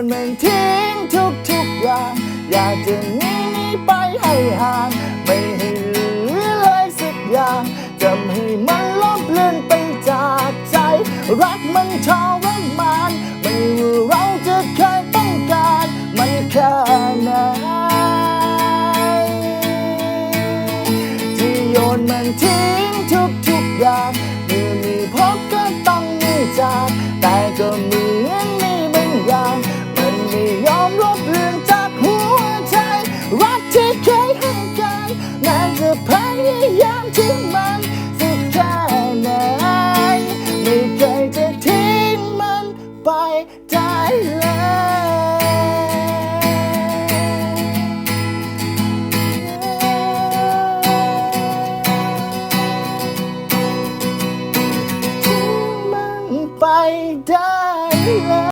นมันทิ้งทุกทุกอย่าง อยากจะหนีหนีไปให้ห่าง ไม่ให้เหลือเลยสักอย่างจะให้มันลบเลือนไปจากใจ รักมันทรมานไม่ว่าเราจะเคยต้องการมันแค่ไหนที่โยนมันทิ้งทุกทุกอย่างเมื่อมีพบก็ต้องมีจาก แต่ก็มือนมี ยามที่มันสุดแค่ไหนไม่เคยจะทิ้งมันไปได้เลยทิ้งมันไปได้เลย